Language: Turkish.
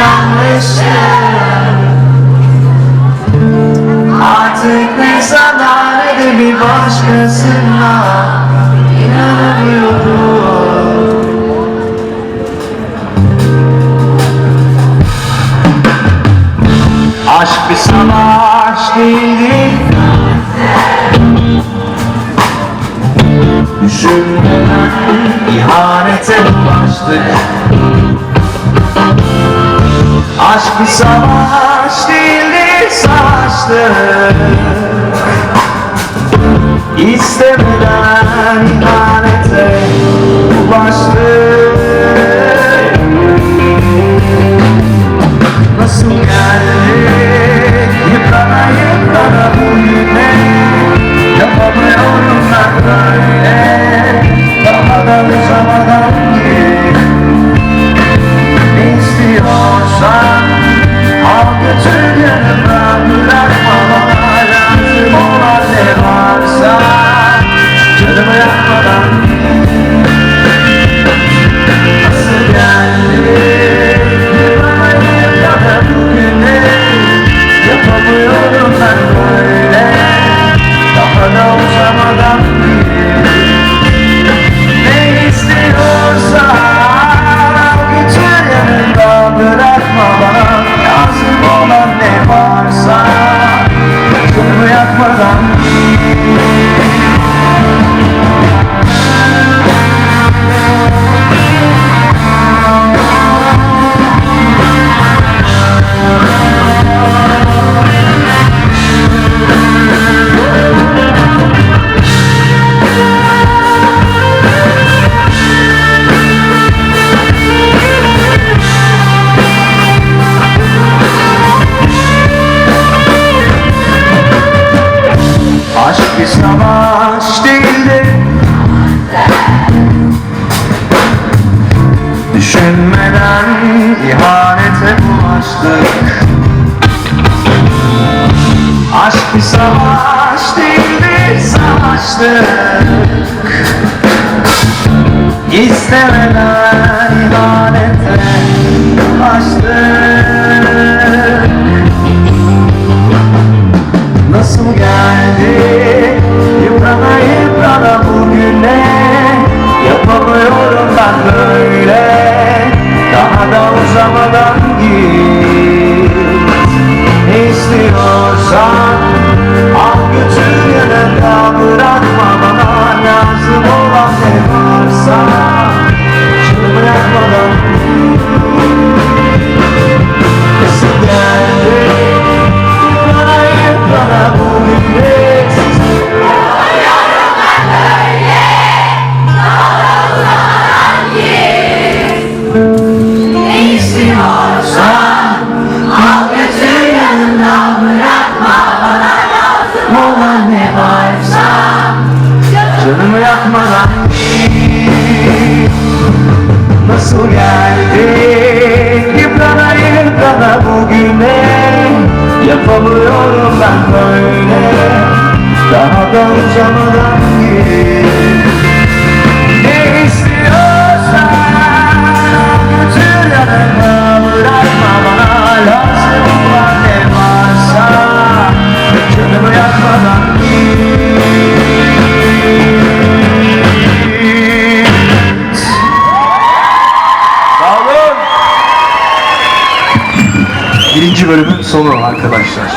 inanmıştım Artık ne sana ne bir başkasına? İnanamıyorum. Aşk bir savaş değildi Düşünmeden ihanete bulaştık Aşk bir savaş değildi savaştık İstemeden ihanete bulaştık Canımı Düşünmeden ihanete bulaştık. Aşk bir savaş değildir savaştık. İstemeden ihanete bulaştık. Nasıl geldi olan ne varsa Canımı yakmadan Nasıl geldik Yıprana yıprana bugüne Yapamıyorum ben böyle. Daha da uzamadan Birinci bölümün sonu arkadaşlar.